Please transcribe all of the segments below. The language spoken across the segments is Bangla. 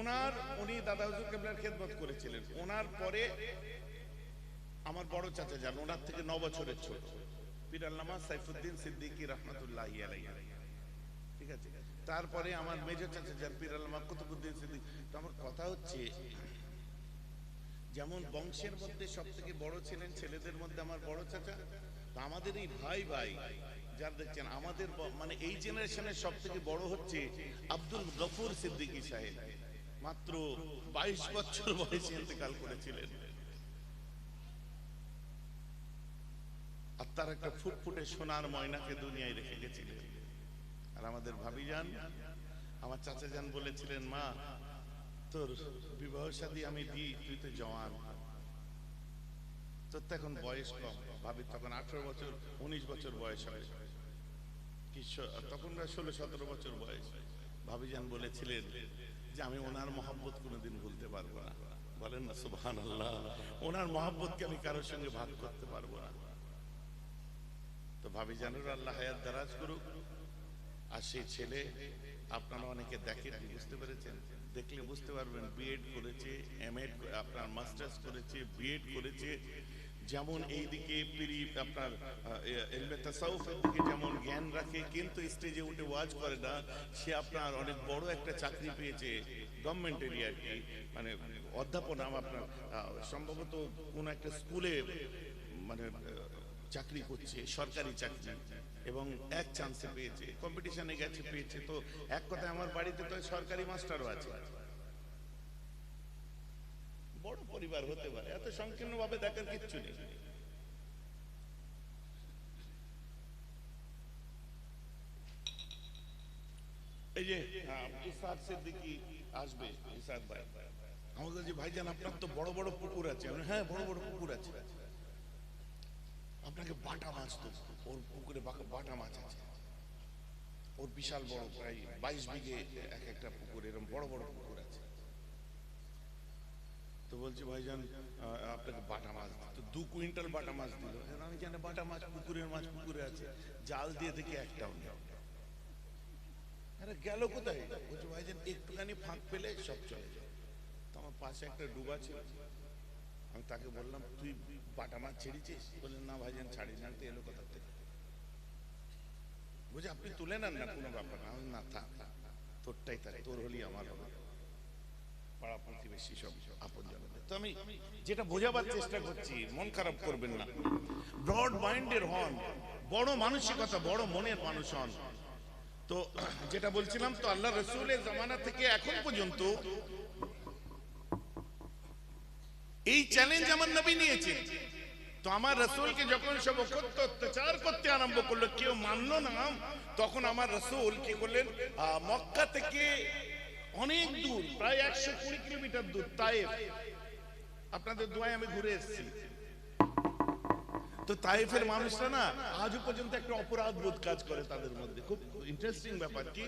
ওনার, উনি দাদা হুজুর কেবলার খেদমত করেছিলেন। ওনার পরে আমার বড় চাচা যান, ওনার থেকে ন বছরের ছোট। পিরাল্লামা সাইফুদ্দিন সিদ্দিকী রহমতুল্লাহ ঠিক আছে? তারপরে আমার মেজর চাচা যান পিরাল্লামা কুতুবুদ্দিন সিদ্দিক। তো আমার কথা হচ্ছে, যেমন বংশের মধ্যে সব থেকে বড় ছিলেন ছেলেদের মধ্যে আমার বড় চাচা, তো আমাদের এই ভাই ভাই যার দেখছেন, আমাদের মানে এই জেনারেশনের সব থেকে বড় হচ্ছে আব্দুল গফুর সিদ্দিকী সাহেব। মাত্র বাইশ বছর বয়সে ইন্তেকাল করেছিলেন। আর তার একটা ফুটফুটে সোনার ময়নাকে দুনিয়ায় রেখে গেছিলেন। আর আমাদের ভাবি যান, আমার চাচা যান বলেছিলেন, মা, তোর বিবাহ শাদী আমি দিই, তুই তো জওয়ান। তোর তো এখন বয়স কম। ভাবি, তখন আঠারো বছর, উনিশ বছর বয়স হয়। তখন ষোলো সতেরো বছর বয়স। ভাবিজান বলেছিলেন যে আমি ওনার মহাব্বত কোনোদিন ভুলতে পারব না। বলেন না সুবহান আল্লাহ ওনার মহাব্বতকে আমি কারোর সঙ্গে ভাগ করতে পারব না। তো ভাবিজানুর আল্লাহ হায়াত দারাজ করুক। আর সেই ছেলে, আপনারা অনেকে দেখেন, বুঝতে পেরেছেন? দেখলে বুঝতে পারবেন বিএড করেছে এমএড আপনার মাস্টার্স করেছে বিএড করেছে। যেমন এইদিকে পিরি আপনার এলমে দিকে যেমন জ্ঞান রাখে, কিন্তু স্টেজে উঠে ওয়াজ করে না, সে আপনার অনেক বড় একটা চাকরি পেয়েছে গভর্নমেন্ট এরিয়া কি। মানে অধ্যাপনা আপনার সম্ভবত কোন একটা স্কুলে মানে চাকরি করছে, সরকারি চাকরি, এবং এক চান্সে পেয়েছে কম্পিটিশনে গেছে, পেয়েছে। তো এক কথায় আমার বাড়িতে তো সরকারি মাস্টারও আছে। পরিবার হতে পারে। এত সংকীর্ণ ভাবে দেখার কিচ্ছু নেই। এই যে হ্যাঁ, সিদ্দিকী আসবে ভাই। আমাদের যে ভাইজান আপনার তো বড় বড় পুকুর আছে। হ্যাঁ বড় বড় পুকুর আছে। আপনাকে বাটা মাছ তো ওর পুকুরে বাটা মাছ আছে। ওর বিশাল বড় প্রায় বাইশ বিঘে এক একটা পুকুর এরকম বড় বড় পুকুর তো বলছি ভাইজান আপনাকে বাটা মাছ। তো দু কুইন্টাল বাটা মাছ দিল। আমি জানি বাটা মাছ পুকুরের মাছ পুকুরে আছে। জাল দিয়ে দেখি একটাও নেই আরে গেল কোথায়? বলছি ভাইজান একটুখানি ফাঁক পেলে সব চলে যায়। তো আমার পাশে একটা ডুবা ছিল আমি তাকে বললাম তুই বাটা মাছ ছেড়েছিস? বললেন না ভাইজান ছাড়ি না তো এলো কোথা থেকে? বুঝে আপনি তুলে নেন না কোনো ব্যাপার। না আমি না থাক থাক, তোরটাই থাক তোর হলি আমার হবে। পাড়া প্রতিবেশী সব আপন তো আমি যেটা বোঝাবার চেষ্টা করছি, মন খারাপ করবেন না। ব্রড মাইন্ডের হন, বড় মানসিকতা, বড় মনের মানুষ হন। তো যেটা বলছিলাম তো আল্লাহ রসুলের জামানা থেকে এখন পর্যন্ত এই চ্যালেঞ্জ আমার নবী নিয়েছেন তো আমার রসুলকে যখন সব অকথ্য অত্যাচার করতে আরম্ভ করল, কেউ মানলো না, তখন আমার রসুল কি করলেন? মক্কা থেকে অনেক দূর, প্রায় একশো কুড়ি কিলোমিটার দূর তাইফ আপনাদের দোয়ায় আমি ঘুরে এসেছি। তো তাইফের মানুষরা না, আজও পর্যন্ত একটা অপরাধ বোধ কাজ করে তাদের মধ্যে। খুব ইন্টারেস্টিং ব্যাপার কি,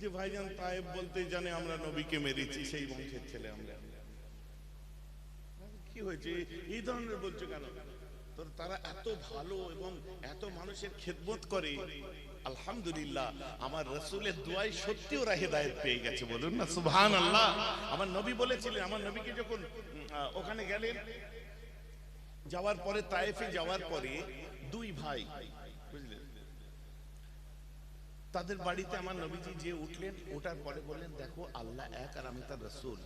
যে ভাইজান তাইফ বলতে জানে আমরা নবীকে মেরেছি, সেই বংশের ছেলে আমরা। কি হয়েছে? এই ধরনের বলছো কেন? তো তারা এত ভালো এবং এত মানুষের খেদমত করে। আলহামদুলিল্লাহ, আমার রসুলের দোয়াই সত্যি ওরা হেদায়ত পেয়ে গেছে, বলুন না আল্লাহ আমার নবী বলেছিলেন, আমার নবীকে যখন ওখানে গেলেন, যাওয়ার পরে তায়েফে যাওয়ার পরে দুই ভাই, বুঝলেন, তাদের বাড়িতে আমার নবীজি যে উঠলেন, ওঠার পরে বললেন, দেখো, আল্লাহ এক আর আমি তার রসুল।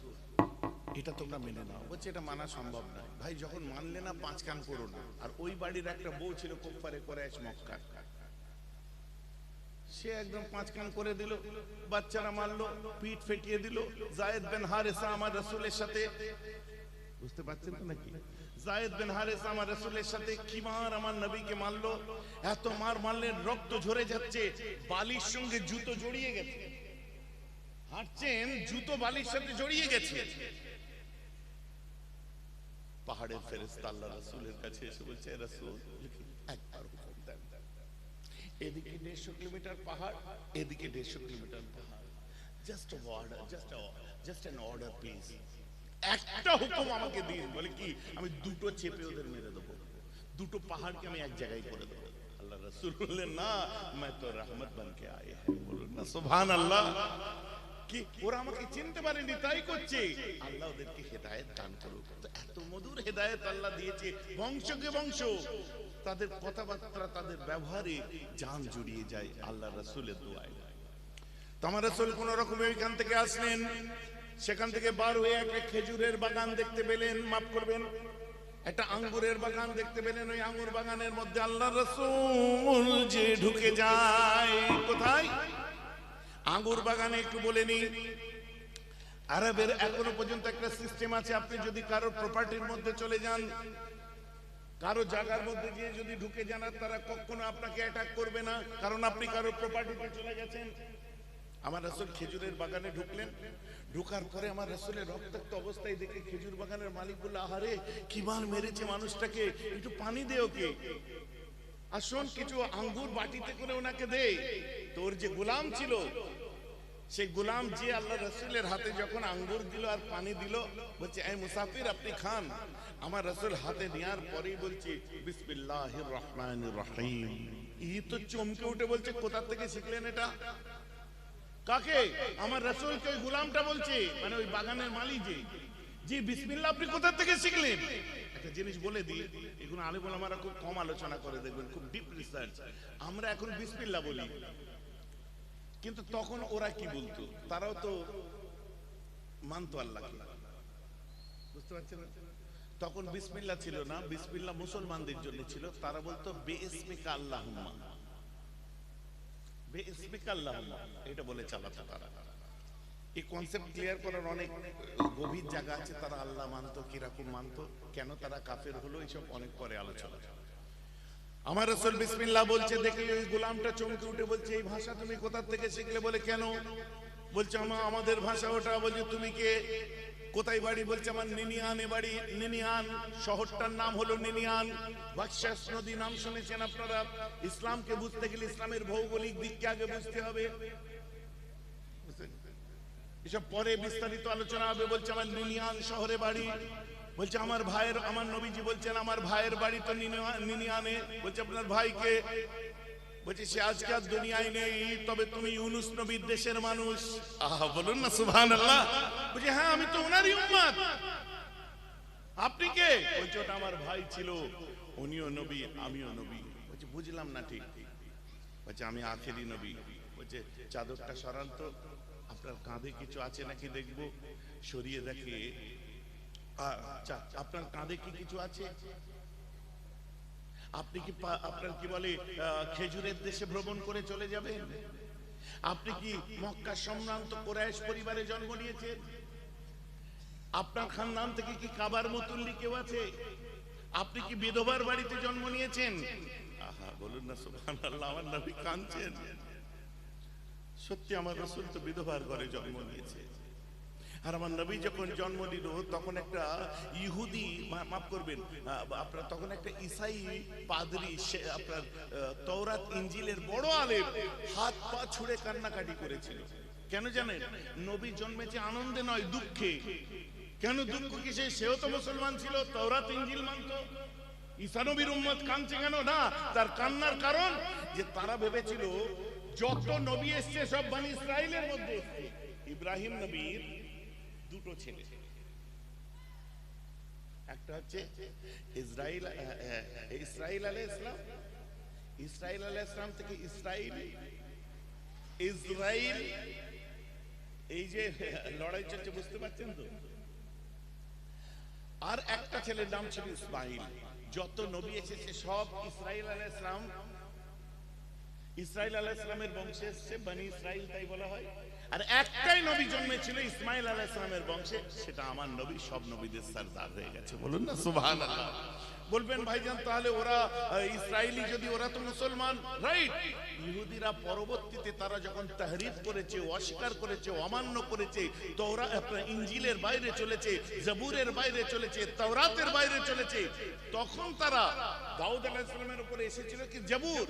এটা তোমরা মেনে নাও। বলছে, এটা মানা সম্ভব নয়। ভাই, যখন মানলে না, পাঁচ কান করো না। আর ওই বাড়ির একটা বউ ছিল কুফারে কোরাইশ মক্কা সে একদম পাঁচ কান করে দিল, বাচ্চারা মারলো, পিঠ ফেটিয়ে দিল। জায়েদ বেন হারেসা আমার রসুলের সাথে বুঝতে পারছেন তো নাকি? জায়েদ আমার সাথে কি মার আমার নবীকে মারলো? এত মার মারলেন রক্ত ঝরে যাচ্ছে, বালির সঙ্গে জুতো জড়িয়ে গেছে। হাঁটছেন, জুতো বালির সাথে জড়িয়ে গেছে। পাহাড়ের ফেরেস্তা আল্লাহ রাসূলের কাছে এসে বলছে, "এ রাসূল, একবার এদিকে দেড়শো কিলোমিটার পাহাড় এদিকে দেড়শো কিলোমিটার পাহাড় just order just just an order please একটা হুকুম আমাকে দিন বলে কি আমি দুটো চেপে ওদের মেরে দেবো দুটো পাহাড়কে আমি এক জায়গায় করে দেবো আল্লাহ রসুল বললেন না मैं तो रहमत बन के आए हैं বলুন না সুবহান আল্লাহ কি ওরা আমাকে চিনতে পারেনি তাই করছে আল্লাহ ওদেরকে হেদায়েত দান করুক তো এত মধুর হেদায়েত আল্লাহ দিয়েছে বংশকে বংশ তাদের কথাবার্তা, তাদের ব্যবহারে জান জড়িয়ে যায় আল্লাহ রাসূলের দোয়ায়। ওইখান থেকে সেখান থেকে বার হয়ে একটা খেজুরের বাগান দেখতে পেলেন করবেন, একটা বাগান দেখতে পেলেন, ওই আঙ্গুর বাগানের মধ্যে রসুল যে ঢুকে যায়, কোথায়? আঙ্গুর বাগানে একটু বলে নি আরবের এখনও পর্যন্ত একটা সিস্টেম আছে, আপনি যদি কারোর প্রপার্টির মধ্যে চলে যান কারও জায়গার মধ্যে গিয়ে যদি ঢুকে যান আর তারা কখনো আপনাকে অ্যাটাক করবে না, কারণ আপনি কারও প্রপার্টিতে চলে গেছেন। আমার রাসূল খেজুরের বাগানে ঢুকলেন। ঢুকার পরে আমার রাসূলের রক্তাক্ত অবস্থায় দেখে খেজুর বাগানের মালিক বলল, আহারে, কি মার মেরেছে মানুষটাকে? একটু পানি দে ওকে। আসুন কিছু আঙ্গুর বাটিতে করে ওনাকে দে। তোর যে গোলাম ছিল সেই গোলাম যে আল্লাহ রসুলের হাতে যখন আঙ্গুর দিল আর পানি দিল, বলছে, এই মুসাফির, আপনি খান। আমার রসুল হাতে নেওয়ার পরেই বলছে, বিসমিল্লাহির রহমানির রহিম। ই তো চমকে উঠে বলছে, কোথা থেকে শিখলেন এটা? কাকে? আমার রসুলকে ওই গুলামটা বলছে মানে ওই বাগানের মালিক যে। জি, বিসমিল্লাহ, আপনি কোথা থেকে শিখলেন? একটা জিনিস বলে দিই, এখন আলে বলে আমরা খুব কম আলোচনা করে, দেখবেন খুব ডিপ রিসার্চ আমরা এখন বিসমিল্লাহ বলি। কিন্তু তখন ওরা কি বলতো? তারাও তো মানতো আল্লাহকে। বুঝতে পারছেন? তখন বিসমিল্লাহ ছিল না বিসমিল্লাহ মুসলমানদের জন্য ছিল। তারা বলতো এটা বলে চালাতো তারা। এই কনসেপ্ট ক্লিয়ার করার অনেক গভীর জায়গা আছে, তারা আল্লাহ মানতো, কীরকম মানতো, কেন তারা কাফের হলো এইসব অনেক পরে আলোচনা। আমার রসুল বিসমিল্লাহ বলছে দেখে ওই গোলামটা চমকে উঠে বলছে, এই ভাষা তুমি কোথা থেকে শিখলে? বলে, কেন? বলছে আমার আমাদের ভাষা ওটা। বলছে, তুমি কে? কোথায় বাড়ি? বলছে, আমার নিনিয়ান এ বাড়ি। নিনিয়ান শহরটার নাম হলো নিনিয়ান। বাকশাস নদী নাম শুনেছেন আপনারা? ইসলামকে বুঝতে গেলে ইসলামের ভৌগোলিক দিককে আগে বুঝতে হবে। এসব পরে বিস্তারিত আলোচনা হবে। বলছে, আমার নিনিয়ান শহরে বাড়ি। বলছে, আমার ভাইয়ের আমার নবীজি বলছেন, আমার ভাইয়ের বাড়ি তো নিনিয়া- নিনিয়ানে। বলছে, আপনার ভাইকে বলছে সে আজকে আর দুনিয়ায় নেই তবে তুমি ইউনুস নবীর দেশের মানুষ। আহা বলুন না সুবহান আল্লাহ বলছে হ্যাঁ আমি তো ওনারই উম্মত আপনি কে? বলছে ওটা আমার ভাই ছিল। উনিও নবী আমিও নবী। বলছে বুঝলাম না ঠিক। বলছে আমি আখেরি নবী। বলছে চাদরটা সরান তো আপনার কাঁধে কিছু আছে নাকি দেখব? সরিয়ে দেখে আপনার কাঁধে কি কিছু আছে? আপনি কি আপনার কি বলে খেজুরের দেশে ভ্রমণ করে চলে যাবেন? আপনি কি মক্কা সম্ভ্রান্ত কোরাইশ পরিবারে জন্ম নিয়েছেন? আপনার খানদান থেকে কি কাবার মতুল্লি কেউ আছে? আপনি কি বিধবার বাড়িতে জন্ম নিয়েছেন? আহা, বলুন না, সুবহানাল্লাহ, আমার নবী কাঁদছেন। সত্যি, আমার রসুল তো বিধবার ঘরে জন্ম নিয়েছে। আর আমার নবী যখন জন্ম নিল তখন একটা ইহুদি মাফ করবেন আপনার তখন একটা ইসাই পাদরি আপনার আহ, তওরাত ইঞ্জিলের বড় আলেম হাত পা ছুঁড়ে কান্নাকাটি করেছিল। কেন জানেন? নবী জন্মেছে আনন্দে নয় দুঃখে। কেন দুঃখ কিসে? সেও তো মুসলমান ছিল তৌরাত ইঞ্জিল মানত। ঈসানবীর উম্মত কাঁদছে কেন? না তার কান্নার কারণ যে তারা ভেবেছিল যত নবী এসছে সব বানি ইসরায়েলের মধ্যে এসছে। ইব্রাহিম নবীর দুটো ছেলে। একটা হচ্ছে আহ, ইসরাইল আলাই ইসলাম ইসরাইল আলাই ইসলাম থেকে ইসরাইল ইসরাইল এই যে লড়াই চলছে বুঝতে পারছেন তো? আর একটা ছেলের নাম ছিল ইসমাইল। যত নবী এসেছে সব ইসরাইল আলাই ইসলাম ইসরাইল আলাহ ইসলামের বংশে এসছে বানি ইসরাইল তাই বলা হয়। আর একটাই নবী জন্মেছিল ইসমাইল ইসলামের বংশে, সেটা আমার নবী, সব নবীদের সারদার হয়ে গেছে, বলুন না সুবহান বলবেন, ভাইজান, তাহলে ওরা ইসরায়েলি যদি ওরা তো মুসলমান রাইট ইহুদিরা পরবর্তীতে তারা যখন তাহরিফ করেছে, অস্বীকার করেছে, অমান্য করেছে তো ওরা আপনার ইঞ্জিলের বাইরে চলেছে, জবুরের বাইরে চলেছে, তাওরাতের বাইরে চলেছে, তখন তারা দাউদ আলাইহিসসালামের উপরে এসেছিল কি? জবুর।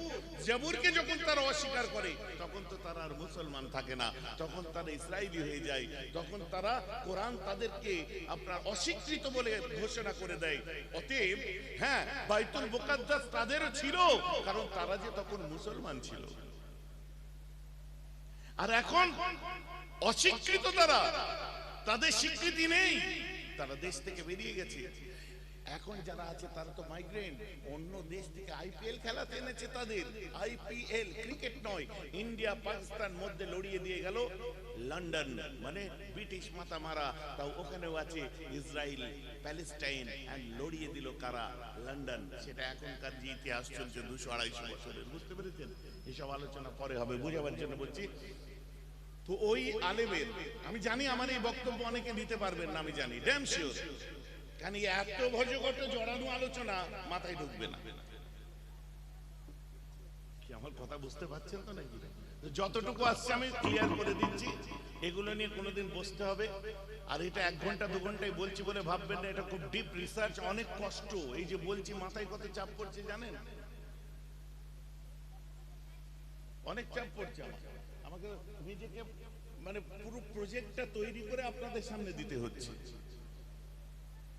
জবুরকে যখন তারা অস্বীকার করে, তখন তো তারা আর মুসলমান থাকে না। তখন তারা ইসরায়েলি হয়ে যায়। তখন তারা কোরআন তাদেরকে আপনার অস্বীকৃত বলে ঘোষণা করে দেয়। অতএব হ্যাঁ বাইতুল মুকাদ্দাস তাদেরও ছিল, কারণ তারা যে তখন মুসলমান ছিল। আর এখন অশিক্ষিত তারা, তাদের স্বীকৃতি নেই, তারা দেশ থেকে বেরিয়ে গেছে। এখন যারা আছে তারা তো মাইগ্রেন্ট অন্য দেশ থেকে আইপিএল খেলাতে এনেছে তাদের। আইপিএল ক্রিকেট নয় ইন্ডিয়া পাকিস্তান মধ্যে লড়িয়ে দিয়ে গেল লন্ডন মানে ব্রিটিশ মাথা মারা তাও ওখানেও আছে ইসরায়েল প্যালেস্টাইন লড়িয়ে দিল কারা? লন্ডন সেটা এখনকার যে ইতিহাস চলছে দুশো আড়াইশো বছরের। বুঝতে পেরেছেন? এসব আলোচনা পরে হবে, বুঝাবার জন্য বলছি। তো ওই আলেমের, আমি জানি আমার এই বক্তব্য অনেকে নিতে পারবেন না, আমি জানি। ড্যাম শিওর এই এত ভজঘট জড়ানো আলোচনা মাথায় ঢুকবে না। কি আমার কথা বুঝতে পারছেন তো নাকি? যতটুকু আসছে আমি ক্লিয়ার করে দিচ্ছি। এগুলো নিয়ে কোনোদিন বসতে হবে। আর এটা এক ঘণ্টা, দু ঘন্টায় বলছি বলে ভাববেন না, এটা খুব ডিপ রিসার্চ অনেক কষ্ট। এই যে বলছি মাথায় কত চাপ পড়ছে জানেন? অনেক চাপ পড়ছে আমাকে নিজেকে মানে পুরো প্রজেক্টটা তৈরি করে আপনাদের সামনে দিতে হচ্ছে।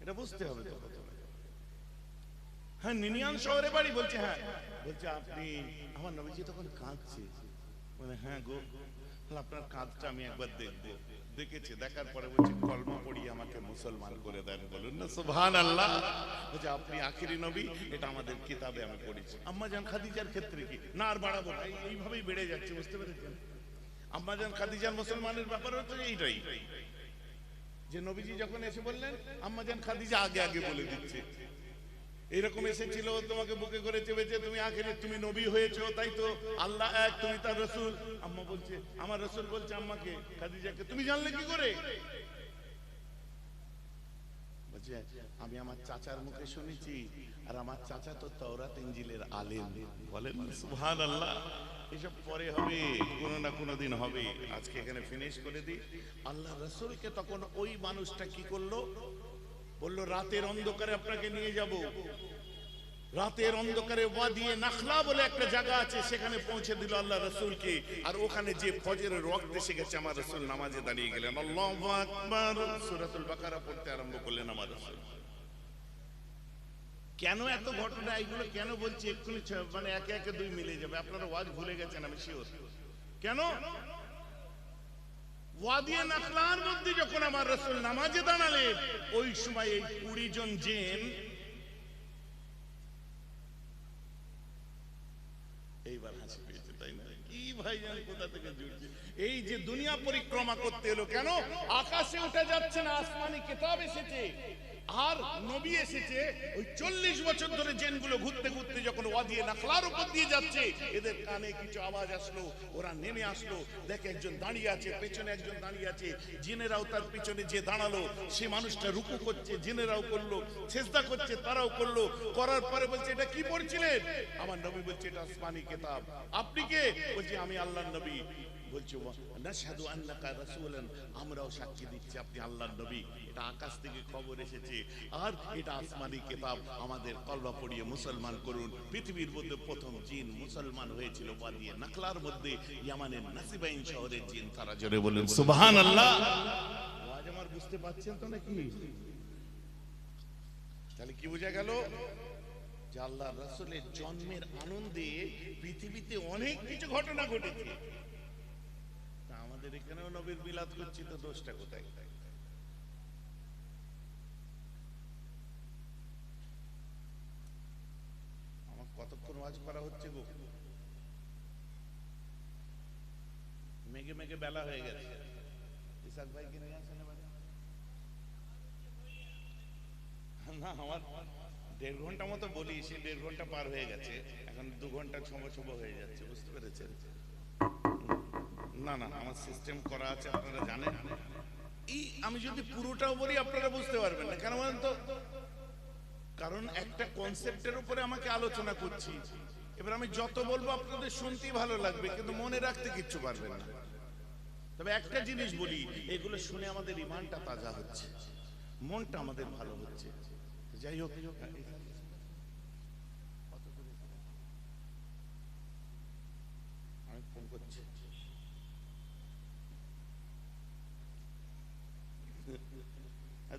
এটা বুঝতে হবে তো প্রথমে। হ্যাঁ নিনিয়ান শহরে বাড়ি বলছে হ্যাঁ। বলছে, আপনি আমার নবীজি তখন কাঁদছে। মানে হ্যাঁ গো আপনার কাঁদটা আমি একবার দেখব। দেখেছে, দেখার পরে বলছে, কলমা পড়িয়ে আমাকে মুসলমান করে দেন বলুন না সুবহান আল্লাহ বলছে, আপনি আখিরি নবী, এটা আমাদের কিতাবে আমি পড়েছি। আম্মা জান খাদিজার ক্ষেত্রে কি? না, আর বাড়াবো না এইভাবেই বেড়ে যাচ্ছে, বুঝতে পেরেছেন? আম্মা জান খাদিজার মুসলমানের ব্যাপার হচ্ছে এইটাই। যে নবীজি যখন এসে বললেন, আম্মা আম্মাজান খাদিজা আগে আগে বলে দিচ্ছে। এরকম এসেছিল, তোমাকে বুকে করে চেপেছে, তুমি আখেরে, তুমি নবী হয়েছো, তাই তো? আল্লাহ এক, তুমি তার রসুল। আম্মা বলছে, আমার রসুল বলছে আম্মাকে, খাদিজাকে, তুমি জানলে কি করে? আমি আমার চাচার মুখে শুনেছি আর আমার চাচা তো তওরাত ইঞ্জিলের আলেম। বলেন সুবহান আল্লাহ এসব পরে হবে, কোনো না কোনো দিন হবে। আজকে এখানে ফিনিশ করে দিই। আল্লাহ রসুলকে তখন ওই মানুষটা কি করল? বলল, রাতের অন্ধকারে আপনাকে নিয়ে যাব। রাতের অন্ধকারে ওয়াদিয়ে নাখলা বলে একটা জায়গা আছে, সেখানে পৌঁছে দিল আল্লাহ রসুলকে। আর ওখানে যে ফজরের রক্ত এসে গেছে, আমার রসুল নামাজে দাঁড়িয়ে গেলেন। আল্লাহু আকবার। সূরাতুল বাকারা পড়তে আরম্ভ করলেন আমার রসুল। কেন এত ঘটনা? এইগুলো কেন বলছি? এক্ষুনি মানে একে একে দুই মিলে যাবে। আপনারা ওয়াজ ভুলে গেছেন, আমি শিওর কেন? এই কুড়ি জন জেন এইবার কি জুড়ছে? এই যে দুনিয়া পরিক্রমা করতে এলো কেন? আকাশে উঠে যাচ্ছে না, আসমানি কিতাব এসেছে। আর নবী এসেছে, ওই চল্লিশ বছর ধরে জেনগুলো ঘুরতে ঘুরতে যখন ওয়াদিয়ে নাখলার উপর দিয়ে যাচ্ছে, এদের কানে কিছু আওয়াজ আসলো, ওরা নেমে আসলো, দেখে একজন দাঁড়িয়ে আছে, পেছনে একজন দাঁড়িয়ে আছে, জিনেরাও তার পিছনে যে দাঁড়াল, সে মানুষটা রুকু করছে, জিনেরাও করল, চেষ্টা করছে, তারাও করল, করার পরে বলছে, এটা কি পড়ছিলেন? আমার নবী বলছে, এটা আসমানি কিতাব। আপনি কে? বলছে, আমি আল্লাহর নবী। বলছে নাশহাদু আন্নাকা রাসূলুন। আমরাও সাক্ষী দিচ্ছি, আপনি আল্লাহর নবী। এটা আকাশ থেকে খবর এসেছে। আর এটা আসমানি কিতাব আমাদের কলবা পড়িয়ে মুসলমান করুন। পৃথিবীর মধ্যে প্রথম জিন মুসলমান হয়েছিল নাখলার মধ্যে, ইয়ামানের নাসিবাইন শহরের জিন। তারা জোরে বলেন, সুবহানাল্লাহ! আওয়াজ আমার বুঝতে তো নাকি? তাহলে কি বোঝা গেল? যে আল্লাহ রাসূলের জন্মের আনন্দে পৃথিবীতে অনেক কিছু ঘটনা ঘটেছে। আমাদের এখানেও নবীর মিলাদ করছি তো দোষটা কোথায়? আমার কতক্ষণ ওয়াজ করা হচ্ছে গো? মেঘে মেঘে বেলা হয়ে গেছে। ইসাক ভাইকে না, আমার দেড় ঘণ্টা মতো বলি সে দেড় ঘণ্টা পার হয়ে গেছে। এখন দু ঘণ্টা ছম ছম হয়ে যাচ্ছে, বুঝতে পেরেছেন? না না, আমার সিস্টেম করা আছে, আপনারা জানেন। এই আমি যদি পুরোটাও বলি, আপনারা বুঝতে পারবেন না। কেন বলেন তো? কারণ একটা কনসেপ্টের উপরে আমাকে আলোচনা করছি। এবার আমি যত বলব, আপনাদের শুনতেই ভালো লাগবে, কিন্তু মনে রাখতে কিচ্ছু পারবেন না। তবে একটা জিনিস বলি, এগুলো শুনে আমাদের ইমানটা তাজা হচ্ছে। মনটা আমাদের ভালো হচ্ছে। যাই হোক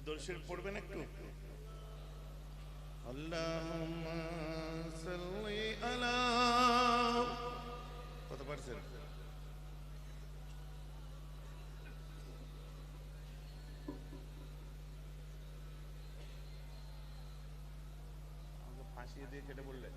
দর্শের পড়বেন একটু? কত পারছেন? ফাঁসিয়ে দিয়ে কেটে বললেন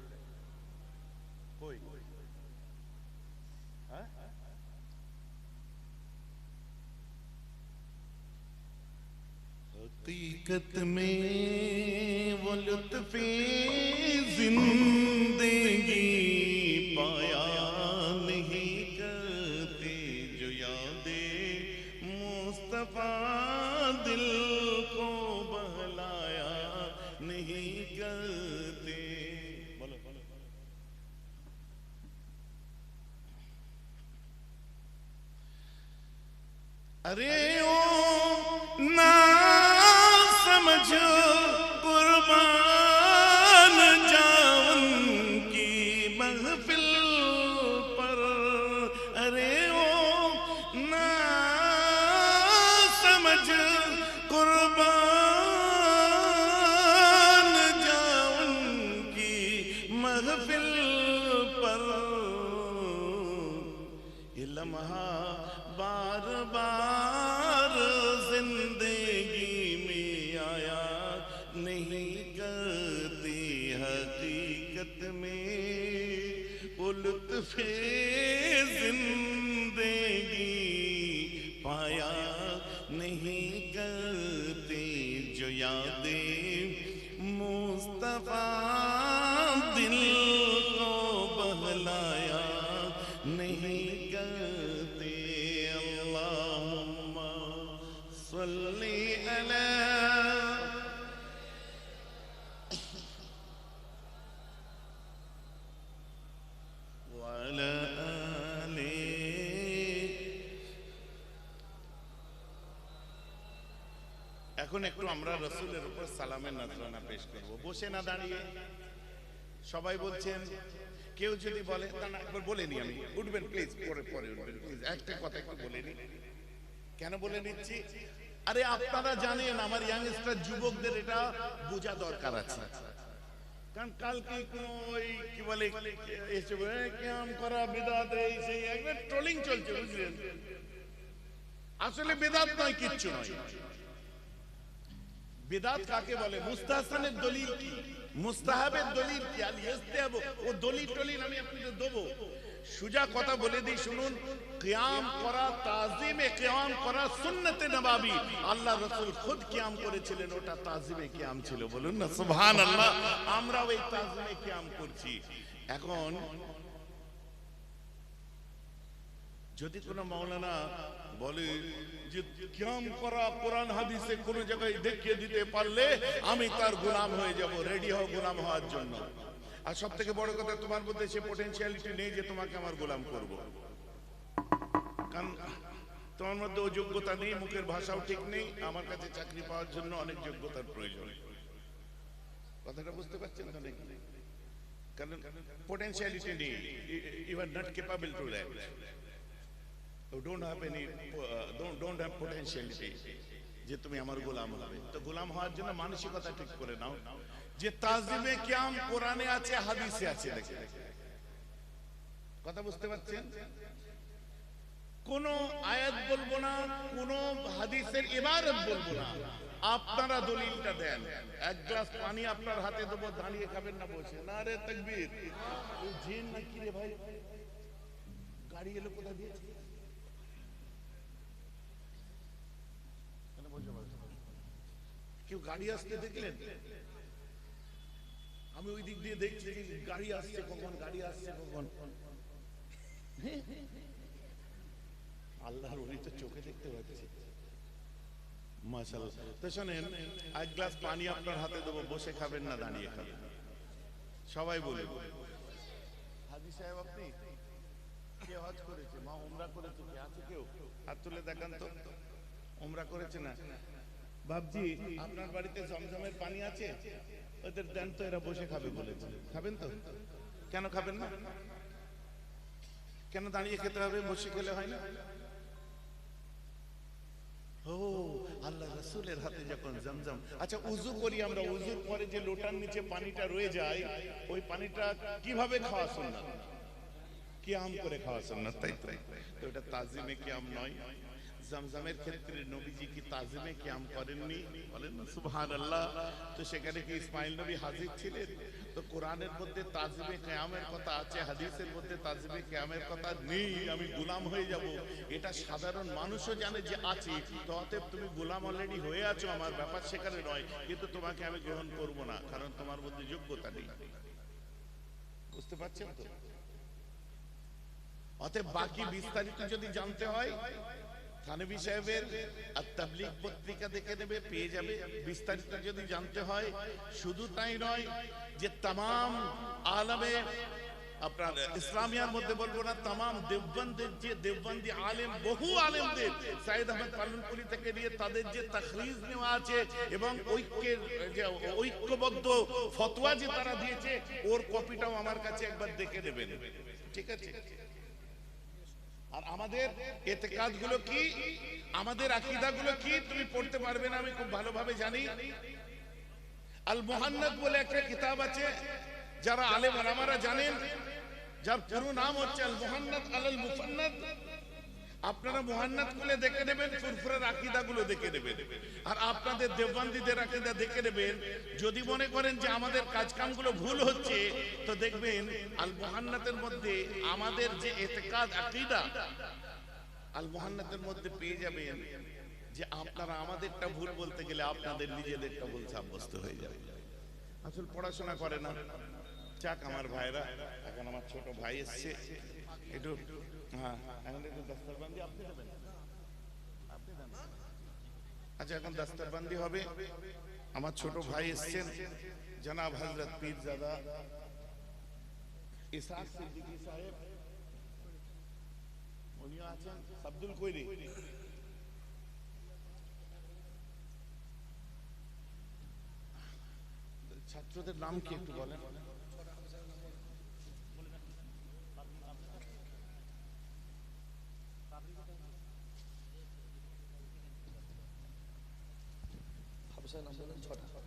हकीकत में वो लुत्फ लम्हा बार बार ज़िंदगी में आया नहीं करती हकीकत में। वो लुत्फ صلي على وعلى এখন একটু আমরা রসুলের উপর সালামের নজরানা পেশ করব। বসে না দাঁড়িয়ে। সবাই বলছেন, কেউ যদি বলে একবার বলে নি আমি। উঠবেন প্লিজ পরে পরে উঠবেন প্লিজ একটা কথা একবার বলে নি। কেন বলে নিচ্ছি? আরে আপনারা জানেন, আমার ইয়াংস্টার যুবকদের এটা বোঝা দরকার আছে। কারণ কালকে ওই কি বলে ক্যাম করা, বিদাত, এই সেই ট্রোলিং চলছে, বুঝলেন? আসলে বেদাত নয়, কিচ্ছু নয়। বেদাত কাকে বলে? মুস্তাহসানের দলিল কি? মুস্তাহাবের দলিল কি? আল ইস্তেহাব ও দলিল টলিল আমি আপনাদের দেবো। সুজা কথা বলে দিই, শুনুন। কিয়াম করা তাজিমে কিয়াম করা সুন্নতে নবাবি। আল্লাহ রাসূল খুদ কিয়াম করেছিলেন, ওটা তাজিমে কিয়াম ছিল, বলুন না, সুবহানাল্লাহ। আমরা ওই তাজিমে কিয়াম করছি। এখন, যদি কোনো মাওলানা বলে যে কিয়াম করা কোরআন হাদিসে কোন জায়গায় দেখিয়ে দিতে পারলে আমি তার গোলাম হয়ে যাব, রেডি হও গোলাম হওয়ার জন্য। আর সব থেকে বড় কথা, তোমার মধ্যে সে পোটেনশিয়ালিটি নেই যে তোমাকে আমার গোলাম করব। তোমার মধ্যে ও যোগ্যতা নেই, মুখের ভাষাও ঠিক নেই, আমার কাছে চাকরি পাওয়ার জন্য অনেক যোগ্যতার প্রয়োজন। কথাটা বুঝতে পারছেন তো নাকি? কারণ পোটেনশিয়ালিটি নেই you are not capable to that don't have any don't have potentiality যে তুমি আমার গোলাম হবে। তো গোলাম হওয়ার জন্য মানসিকতা ঠিক করে নাও। যে তাজিমে কিয়াম কোরআনে আছে, হাদিসে আছে দেখে। কথা বুঝতে পারছেন? কোন আয়াত বলব না, কোন হাদিসের ইবারত বলব না। আপনারা দলিলটা দেন। এক গ্লাস পানি আপনার হাতে দেবো, দাঁড়িয়ে খাবেন না বসে। না রে তকবীর। জিন নাকি রে ভাই? গাড়ি এলো কোথা বলছো? কেউ গাড়ি আসতে দেখলেন? আমি ওই দিক দিয়ে দেখছি গাড়ি আসছে কখন, গাড়ি আসছে কখন। আল্লাহর ওলি তো চোখে দেখতে পাচ্ছি। সাহেব, আপনি হাত তুলে দেখান করেছে না? আপনার বাড়িতে জমজমের পানি আছে? ওদের দেন তো এরা বসে খাবে বলেছে খাবেন তো? কেন খাবেন না? কেন দাঁড়িয়ে খেতে হবে? বসে খেলে হয় না? ও, আল্লাহ রাসূলের হাতে যখন জমজম। আচ্ছা উজু করি আমরা। উজুর পরে যে লোটার নিচে পানিটা রয়ে যায়, ওই পানিটা কীভাবে খাওয়া সুন্নাত? কিয়াম করে খাওয়া সুন্নাত, তাই তো এটা তাজিমে কিয়াম নয়। জমজমের ক্ষেত্রে নবীজি কি তাজিমে কিয়াম করেননি? বলেন না, সুবহানাল্লাহ। তো সেখানে কি ইসমাইল নবী হাজির ছিলেন? তো কোরআনের মধ্যে তাজিমে কিয়ামের কথা আছে, হাদিসের মধ্যে তাজিমে কিয়ামের কথা নেই, আমি গোলাম হয়ে যাব। এটা সাধারণ মানুষও জানে যে আছে, তো অতএব তুমি গোলাম অলরেডি হয়ে আছো, আমার ব্যাপার সেখানে নয়, কিন্তু তোমাকে আমি গ্রহণ করব না, কারণ তোমার মধ্যে যোগ্যতা নেই। বুঝতে পারছেন তো? অতএব বাকি বিস্তারিত যদি জানতে হয় থানবী সাহেবের আর তাবলিগ পত্রিকা দেখে নেবে, পেয়ে যাবে। বিস্তারিত যদি জানতে হয়, শুধু তাই নয় যে তাম আলমে আপনার ইসলামিয়ার মধ্যে বলব না তাম দেববন্দের যে দেববন্দি আলেম, বহু আলেমদের সাইদ আহমদ পালনপুরি থেকে নিয়ে তাদের যে তাখরিজ নেওয়া আছে এবং ঐক্যের যে ঐক্যবদ্ধ ফতোয়া যে তারা দিয়েছে, ওর কপিটাও আমার কাছে একবার দেখে নেবেন। ঠিক আছে? আর আমাদের এতে গুলো কি? আমাদের আকিদা গুলো কি? তুমি পড়তে পারবে না, আমি খুব ভালোভাবে জানি। আল মোহান্নদ বলে একটা কিতাব আছে, যারা আলেম আলামারা জানেন, যার পুরো নাম হচ্ছে আল মোহান্নদ আল মুফান্নদ। আপনারা মোহান্নদ খুলে দেখে নেবেন, ফুরফুরের আকিদা গুলো দেখে নেবেন। আর আপনাদের দেববন্দীদের আকিদা দেখে নেবেন। যদি মনে করেন যে আমাদের কাজকামগুলো ভুল হচ্ছে, তো দেখবেন আল মোহান্নাতের মধ্যে আমাদের যে এতেকাদ আকিদা, আল মোহান্নাতের মধ্যে পেয়ে যাবেন যে আপনারা আমাদেরটা ভুল বলতে গেলে আপনাদের নিজেদেরটা ভুল সাব্যস্ত হয়ে যাবে। আসল পড়াশোনা করে না। চাক আমার ভাইরা। এখন আমার ছোট ভাই এসছে। একটু হ্যাঁ। আপনি দেবেন আচ্ছা এখন হবে। আমার ছোট ভাই এসছেন। জনাব হজরত পীরজাদা ইসাক সিদ্দিকী সাহেব। আছেন। আব্দুল ছাত্রদের নাম কি একটু বলেন? হাফসার নাম ছটা।